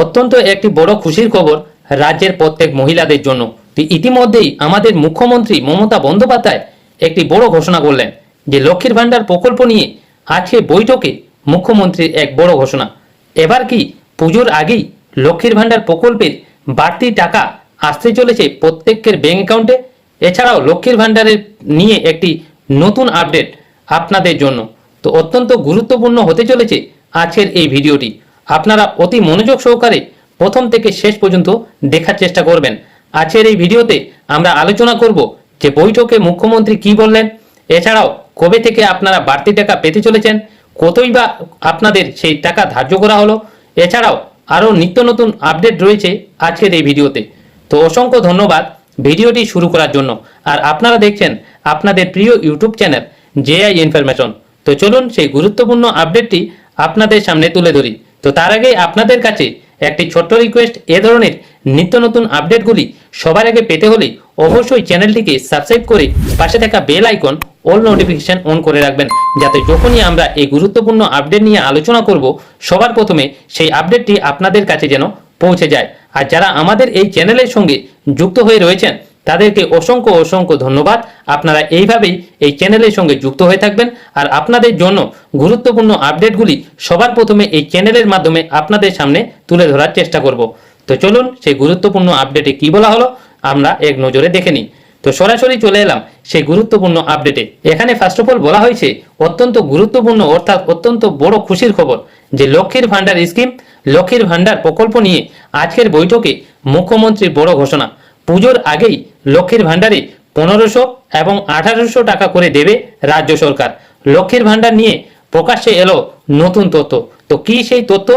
অত্যন্ত একটি বড় খুশির খবর রাজ্যের প্রত্যেক মহিলাদের জন্য। ইতিমধ্যেই আমাদের মুখ্যমন্ত্রী মমতা বন্দ্যোপাধ্যায় একটি বড় ঘোষণা করলেন যে লক্ষ্মীর ভাণ্ডার প্রকল্প নিয়ে আজকে বৈঠকে মুখ্যমন্ত্রীর এক বড় ঘোষণা। এবার কি পুজোর আগেই লক্ষ্মীর ভাণ্ডার প্রকল্পের বাড়তি টাকা আসতে চলেছে প্রত্যেকের ব্যাংক অ্যাকাউন্টে? এছাড়াও লক্ষ্মীর ভাণ্ডারের নিয়ে একটি নতুন আপডেট আপনাদের জন্য। তো অত্যন্ত গুরুত্বপূর্ণ হতে চলেছে আজকের এই ভিডিওটি। আপনারা অতি মনোযোগ সহকারে প্রথম থেকে শেষ পর্যন্ত দেখার চেষ্টা করবেন। আজকের এই ভিডিওতে আমরা আলোচনা করব যে বৈঠকে মুখ্যমন্ত্রী কি বললেন, এছাড়াও কবে থেকে আপনারা বাড়তি টাকা পেতে চলেছেন, কতই বা আপনাদের সেই টাকা ধার্য করা হলো, এছাড়াও আরও নিত্য নতুন আপডেট রয়েছে আজকের এই ভিডিওতে। তো অসংখ্য ধন্যবাদ ভিডিওটি শুরু করার জন্য। আর আপনারা দেখছেন আপনাদের প্রিয় ইউটিউব চ্যানেল জেআই ইনফরমেশন। তো চলুন সেই গুরুত্বপূর্ণ আপডেটটি আপনাদের সামনে তুলে ধরি। তো তার আগে আপনাদের কাছে একটি ছোট্ট রিকোয়েস্ট এ ধরনের নিত্য নতুন আপডেটগুলি সবার আগে পেতে হলে অবশ্যই চ্যানেলটিকে সাবস্ক্রাইব করে পাশে থাকা bell icon all notification on করে রাখবেন। যাতে যখনই আমরা এই গুরুত্বপূর্ণ আপডেট নিয়ে আলোচনা করব, সবার প্রথমে সেই আপডেটটি আপনাদের কাছে যেন পৌঁছে যায়। আর যারা আমাদের এই চ্যানেলের সঙ্গে যুক্ত হয়ে রয়েছেন তাদেরকে অসংখ্য অসংখ্য ধন্যবাদ। আপনারা এইভাবেই এই চ্যানেলের সঙ্গে যুক্ত হয়ে থাকবেন। আর আপনাদের জন্য গুরুত্বপূর্ণ আপডেটগুলি সবার প্রথমে এই চ্যানেলের মাধ্যমে আপনাদের সামনে তুলে ধরার চেষ্টা করব। তো চলুন, সেই গুরুত্বপূর্ণ আপডেটে কি বলা হলো, আমরা এক নজরে দেখে নিই। তো সরাসরি চলে এলাম সেই গুরুত্বপূর্ণ আপডেটে। এখানে ফার্স্ট অফ অল বলা হয়েছে, অত্যন্ত গুরুত্বপূর্ণ অর্থাৎ অত্যন্ত বড় খুশির খবর যে লক্ষ্মীর ভান্ডার স্কিম, লক্ষ্মীর ভান্ডার প্রকল্প নিয়ে আজকের বৈঠকে মুখ্যমন্ত্রীর বড় ঘোষণা। পুজোর আগেই লক্ষ্মীর ভাণ্ডারে পনেরোশো এবং আঠারোশো টাকা করে দেবে রাজ্য সরকার। লক্ষ্মীর ভাণ্ডার নিয়ে প্রকাশ্যে এলো নতুন তথ্য। তো কি সেই তথ্য?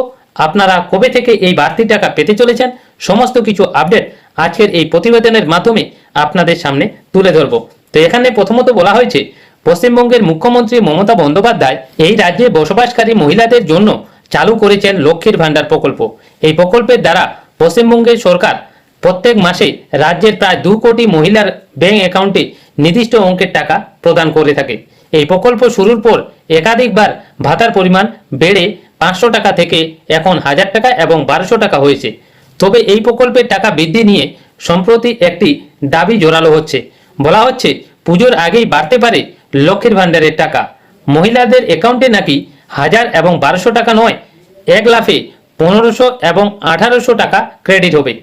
আপনারা কবে থেকে এই বাড়তি টাকা পেতে চলেছেন? সমস্ত কিছু আপডেট আজকের এই প্রতিবেদনের মাধ্যমে আপনাদের সামনে তুলে ধরব। তো এখানে প্রথমত বলা হয়েছে, পশ্চিমবঙ্গের মুখ্যমন্ত্রী মমতা বন্দ্যোপাধ্যায় এই রাজ্যে বসবাসকারী মহিলাদের জন্য চালু করেছেন লক্ষ্মীর ভান্ডার প্রকল্প। এই প্রকল্পের দ্বারা পশ্চিমবঙ্গের সরকার প্রত্যেক মাসে রাজ্যের প্রায় দু কোটি মহিলার ব্যাংক অ্যাকাউন্টে নির্দিষ্ট অঙ্কের টাকা প্রদান করে থাকে। এই প্রকল্প শুরুর পর একাধিকবার ভাতার পরিমাণ বেড়ে পাঁচশো টাকা থেকে এখন হাজার টাকা এবং বারোশো টাকা হয়েছে। তবে এই প্রকল্পের টাকা বৃদ্ধি নিয়ে সম্প্রতি একটি দাবি জোরালো হচ্ছে। বলা হচ্ছে, পুজোর আগেই বাড়তে পারে লক্ষ্মীর ভাণ্ডারের টাকা। মহিলাদের অ্যাকাউন্টে নাকি হাজার এবং বারোশো টাকা নয়, এক লাফে পনেরোশো এবং আঠারোশো টাকা ক্রেডিট হবে।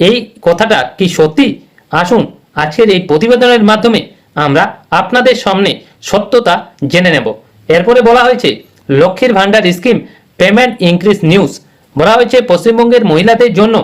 এই কথাটা কি সত্যি? আসুন, আজকের এই প্রতিবেদনের মাধ্যমে আমরা আপনাদের সামনে সত্যতা জেনে নেব। এরপরে বলা হয়েছে, লক্ষ্মীর ভান্ডার স্কিম পেমেন্ট ইনক্রিজ নিউজ। বলা হয়েছে, পশ্চিমবঙ্গের মহিলাদের জন্য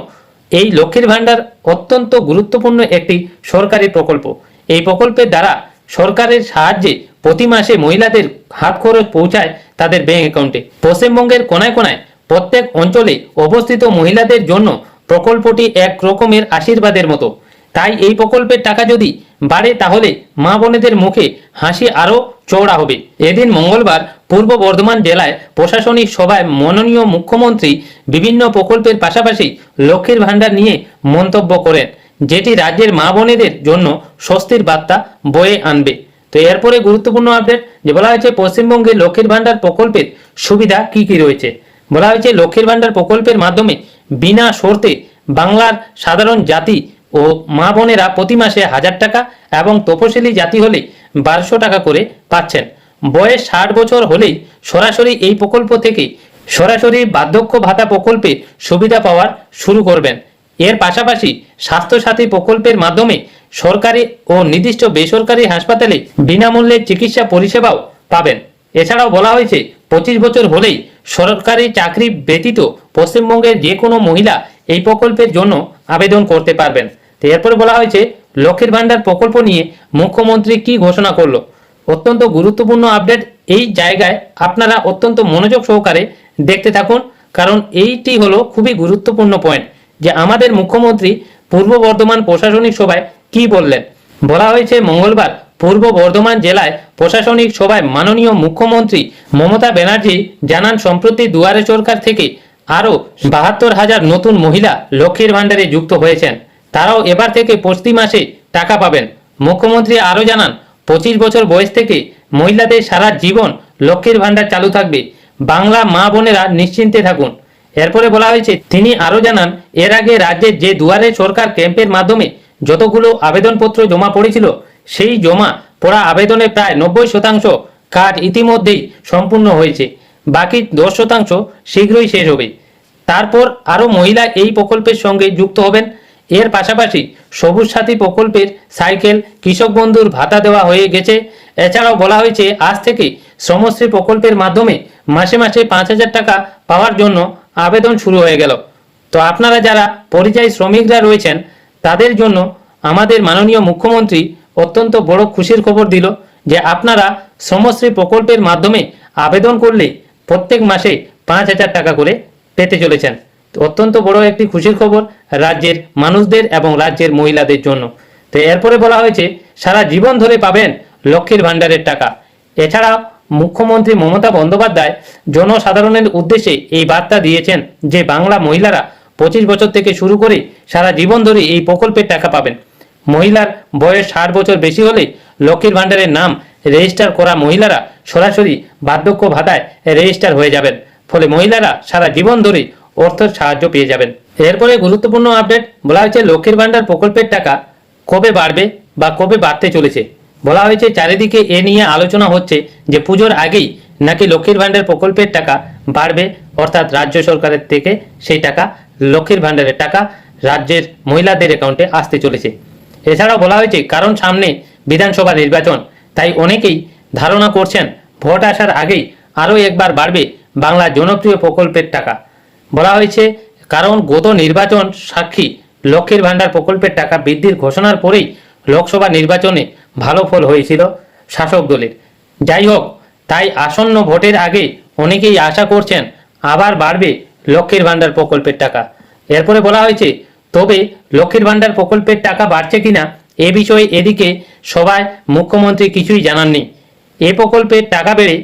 এই লক্ষ্মীর ভান্ডার অত্যন্ত গুরুত্বপূর্ণ একটি সরকারি প্রকল্প। এই প্রকল্পের দ্বারা সরকারের সাহায্যে প্রতি মাসে মহিলাদের হাত খরচ পৌঁছায় তাদের ব্যাংক অ্যাকাউন্টে। পশ্চিমবঙ্গের কোনায় কোনায় প্রত্যেক অঞ্চলে অবস্থিত মহিলাদের জন্য প্রকল্পটি এক রকমের আশীর্বাদের মতো। তাই এই প্রকল্পের টাকা যদি বাড়ে, তাহলে মা বোনেদের মুখে হাসি আরও চওড়া হবে। এদিন মঙ্গলবার পূর্ব বর্ধমান জেলায় প্রশাসনিক সভায় মাননীয় মুখ্যমন্ত্রী বিভিন্ন প্রকল্পের পাশাপাশি লক্ষ্মীর ভাণ্ডার নিয়ে মন্তব্য করেন, যেটি রাজ্যের মা বোনেদের জন্য স্বস্তির বার্তা বয়ে আনবে। তো এরপরে গুরুত্বপূর্ণ আপডেট, যে বলা হয়েছে পশ্চিমবঙ্গে লক্ষ্মীর ভাণ্ডার প্রকল্পের সুবিধা কি কি রয়েছে? বলা হয়েছে, লক্ষ্মীর ভাণ্ডার প্রকল্পের মাধ্যমে বিনা শর্তে বাংলার সাধারণ জাতি ও মা বোনেরা প্রতি মাসে হাজার টাকা এবং তপশিলি জাতি হলে বারোশো টাকা করে পাচ্ছেন। বয়স ষাট বছর হলেই সরাসরি এই প্রকল্প থেকে সরাসরি বার্ধক্য ভাতা প্রকল্পে সুবিধা পাওয়ার শুরু করবেন। এর পাশাপাশি স্বাস্থ্যসাথী প্রকল্পের মাধ্যমে সরকারি ও নির্দিষ্ট বেসরকারি হাসপাতালে বিনামূল্যে চিকিৎসা পরিষেবাও পাবেন। এছাড়াও বলা হয়েছে, পঁচিশ বছর হলেই সরকারি চাকরি ব্যতীত পশ্চিমবঙ্গের যে কোনো মহিলা এই প্রকল্পের জন্য আবেদন করতে পারবেন। তো এরপরে বলা হয়েছে, লক্ষ্মীর ভাণ্ডার প্রকল্প নিয়ে মুখ্যমন্ত্রী কি ঘোষণা করল? অত্যন্ত গুরুত্বপূর্ণ আপডেট এই জায়গায় আপনারা অত্যন্ত মনোযোগ সহকারে দেখতে থাকুন, কারণ এইটি হলো খুবই গুরুত্বপূর্ণ পয়েন্ট যে আমাদের মুখ্যমন্ত্রী পূর্ব বর্ধমান প্রশাসনিক সভায় কি বললেন। বলা হয়েছে, মঙ্গলবার পূর্ব বর্ধমান জেলায় প্রশাসনিক সভায় মাননীয় মুখ্যমন্ত্রী মমতা ব্যানার্জি জানান, সম্প্রতি দুয়ারে সরকার থেকে আরও বাহাত্তর হাজার নতুন মহিলা লক্ষ্মীর ভাণ্ডারে যুক্ত হয়েছেন। তারাও এবার থেকে প্রতি মাসে টাকা পাবেন। মুখ্যমন্ত্রী আরও জানান, পঁচিশ বছর বয়স থেকে মহিলাদের সারা জীবন লক্ষ্মীর ভাণ্ডার চালু থাকবে। বাংলা মা বোনেরা নিশ্চিন্তে থাকুন। এরপরে বলা হয়েছে, তিনি আরও জানান, এর আগে রাজ্যের যে দুয়ারে সরকার ক্যাম্পের মাধ্যমে যতগুলো আবেদনপত্র জমা পড়েছিল সেই জমা পড়া আবেদনের প্রায় নব্বই শতাংশ কাজ ইতিমধ্যেই সম্পূর্ণ হয়েছে। বাকি দশ শতাংশ শীঘ্রই শেষ হবে। তারপর আরও মহিলা এই প্রকল্পের সঙ্গে যুক্ত হবেন। এর পাশাপাশি সবুজ সাথী প্রকল্পের সাইকেল, কৃষক বন্ধুর ভাতা দেওয়া হয়ে গেছে। এছাড়াও বলা হয়েছে, আজ থেকে শ্রমশ্রী প্রকল্পের মাধ্যমে মাসে মাসে পাঁচ হাজার টাকা পাওয়ার জন্য আবেদন শুরু হয়ে গেল। তো আপনারা যারা পরিযায়ী শ্রমিকরা রয়েছেন, তাদের জন্য আমাদের মাননীয় মুখ্যমন্ত্রী অত্যন্ত বড় খুশির খবর দিল যে আপনারা শ্রমশ্রী প্রকল্পের মাধ্যমে আবেদন করলে প্রত্যেক মাসে পাঁচ হাজার টাকা করে পেতে চলেছেন। অত্যন্ত বড় একটি খুশির খবর রাজ্যের মানুষদের এবং রাজ্যের মহিলাদের জন্য। তো এরপরে বলা হয়েছে, সারা জীবন ধরে পাবেন লক্ষ্মীর ভাণ্ডারের টাকা। এছাড়া মুখ্যমন্ত্রী মমতা বন্দ্যোপাধ্যায় জনসাধারণের উদ্দেশ্যে এই বার্তা দিয়েছেন যে বাংলা মহিলারা পঁচিশ বছর থেকে শুরু করে সারা জীবন ধরে এই প্রকল্পের টাকা পাবেন। মহিলার বয়স ষাট বছর বেশি হলে লক্ষ্মীর ভাণ্ডারের নাম রেজিস্টার করা মহিলারা সরাসরি বার্ধক্য ভাতায় রেজিস্টার হয়ে যাবেন। ফলে মহিলারা সারা জীবন ধরে অর্থ সাহায্য পেয়ে যাবেন। এরপরে গুরুত্বপূর্ণ আপডেট, বলা হয়েছে লক্ষ্মীর ভাণ্ডার প্রকল্পের টাকা কবে বাড়বে বা কবে বাড়তে চলেছে? বলা হয়েছে চারিদিকে এ নিয়ে আলোচনা হচ্ছে যে পুজোর আগেই নাকি লক্ষ্মীর ভাণ্ডার প্রকল্পের টাকা বাড়বে, অর্থাৎ রাজ্য সরকারের থেকে সেই টাকা লক্ষ্মীর ভাণ্ডারের টাকা রাজ্যের মহিলাদের অ্যাকাউন্টে আসতে চলেছে। এছাড়াও বলা হয়েছে, কারণ সামনে বিধানসভা নির্বাচন, তাই অনেকেই ধারণা করছেন ভোট আসার আগেই আরও একবার বাড়বে বাংলার জনপ্রিয় প্রকল্পের টাকা। বলা হয়েছে, কারণ গত নির্বাচন সাক্ষী লক্ষ্মীর ভাণ্ডার প্রকল্পের টাকা বৃদ্ধির ঘোষণার পরেই লোকসভা নির্বাচনে ভালো ফল হয়েছিল শাসক দলের। যাই হোক, তাই আসন্ন ভোটের আগে অনেকেই আশা করছেন আবার বাড়বে লক্ষ্মীর ভাণ্ডার প্রকল্পের টাকা। এরপরে বলা হয়েছে তবে লক্ষ্মীর ভাণ্ডার প্রকল্পের টাকা বাড়ছে কিনা এ বিষয়ে এদিকে সবাই মুখ্যমন্ত্রী কিছুই জানাননি। এ প্রকল্পের টাকা বেড়ে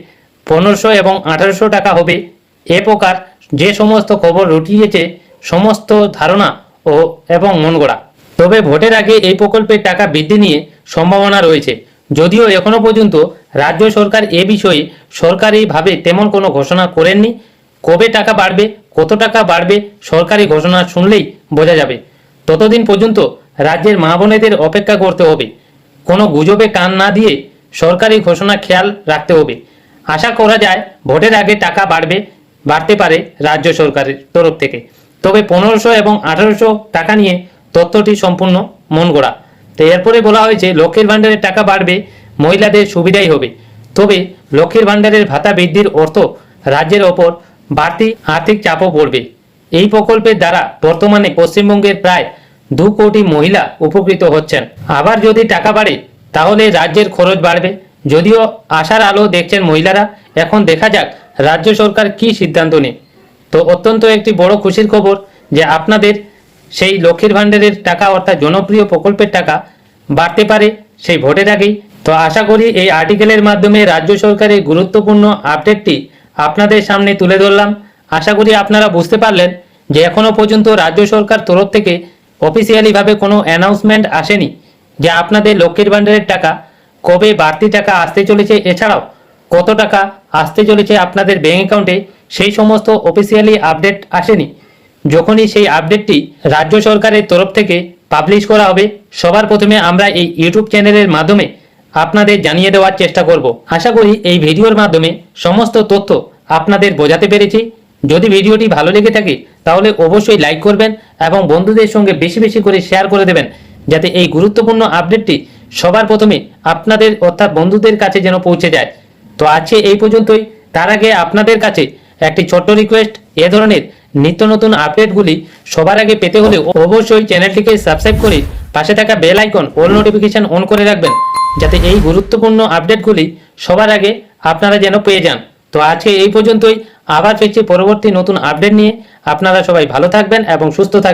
পনেরোশো এবং আঠারোশো টাকা হবে। এ প্রকার যে সমস্ত খবর রটিয়েছে সমস্ত ধারণা ও এবং মন গড়া তবে ভোটের আগে এই প্রকল্পের টাকা বৃদ্ধি নিয়ে সম্ভাবনা রয়েছে। যদিও এখনও পর্যন্ত রাজ্য সরকার এ বিষয়ে সরকারিভাবে তেমন কোনো ঘোষণা করেননি। কবে টাকা বাড়বে, কত টাকা বাড়বে সরকারি ঘোষণা শুনলেই বোঝা যাবে। ততদিন পর্যন্ত রাজ্যের মা বোনেদের অপেক্ষা করতে হবে। কোনো গুজবে কান না দিয়ে সরকারি ঘোষণা খেয়াল রাখতে হবে। আশা করা যায় ভোটের আগে টাকা বাড়বে, বাড়তে পারে রাজ্য সরকারের তরফ থেকে। তবে পনেরোশো এবং আঠারোশো টাকা নিয়ে তথ্যটি সম্পূর্ণ মন গড়া। তো এরপরে বলা হয়েছে, লক্ষ্মীর ভাণ্ডারের টাকা বাড়বে, মহিলাদের সুবিধাই হবে। তবে লক্ষ্মীর ভাণ্ডারের ভাতা বৃদ্ধির অর্থ রাজ্যের ওপর বাড়তি আর্থিক চাপও পড়বে। এই প্রকল্পের দ্বারা বর্তমানে পশ্চিমবঙ্গের প্রায় দু কোটি মহিলা উপকৃত হচ্ছেন। আবার যদি টাকা বাড়ে, তাহলে রাজ্যের খরচ বাড়বে। যদিও আশার আলো দেখছেন মহিলারা, এখন দেখা যাক রাজ্য সরকার কি সিদ্ধান্ত নেয়। তো অত্যন্ত একটি বড় খুশির খবর যে আপনাদের সেই লক্ষ্মীর ভাণ্ডারের টাকা অর্থাৎ জনপ্রিয় প্রকল্পের টাকা বাড়তে পারে সেই ভোটের আগেই। তো আশা করি এই আর্টিকেলের মাধ্যমে রাজ্য সরকারের গুরুত্বপূর্ণ আপডেটটি আপনাদের সামনে তুলে ধরলাম। আশা করি আপনারা বুঝতে পারলেন যে এখনও পর্যন্ত রাজ্য সরকার তরফ থেকে অফিসিয়ালিভাবে কোনো অ্যানাউন্সমেন্ট আসেনি যে আপনাদের লক্ষ্মীর ভাণ্ডারের টাকা কবে বাড়তি টাকা আসতে চলেছে। এছাড়াও কত টাকা আসতে চলেছে আপনাদের ব্যাঙ্ক অ্যাকাউন্টে সেই সমস্ত অফিসিয়ালি আপডেট আসেনি। যখনই সেই আপডেটটি রাজ্য সরকারের তরফ থেকে পাবলিশ করা হবে, সবার প্রথমে আমরা এই ইউটিউব চ্যানেলের মাধ্যমে আপনাদের জানিয়ে দেওয়ার চেষ্টা করব। আশা করি এই ভিডিওর মাধ্যমে সমস্ত তথ্য আপনাদের বোঝাতে পেরেছি। যদি ভিডিওটি ভালো লেগে থাকে তাহলে অবশ্যই লাইক করবেন এবং বন্ধুদের সঙ্গে বেশি বেশি করে শেয়ার করে দেবেন, যাতে এই গুরুত্বপূর্ণ আপডেটটি সবার প্রথমে আপনাদের অর্থাৎ বন্ধুদের কাছে যেন পৌঁছে যায়। তো আজকে এই পর্যন্তই। তার আগে আপনাদের কাছে একটি ছোট্ট রিকোয়েস্ট এ ধরনের নিত্য নতুন আপডেটগুলি সবার আগে পেতে হলে অবশ্যই চ্যানেলটিকে সাবস্ক্রাইব করে পাশে থাকা bell icon all notification on করে রাখবেন, যাতে এই গুরুত্বপূর্ণ আপডেটগুলি সবার আগে আপনারা যেন পেয়ে যান। তো আজকে এই পর্যন্তই, আবার ফিরছি পরবর্তী নতুন আপডেট নিয়ে। আপনারা সবাই ভালো থাকবেন এবং সুস্থ থাকবেন।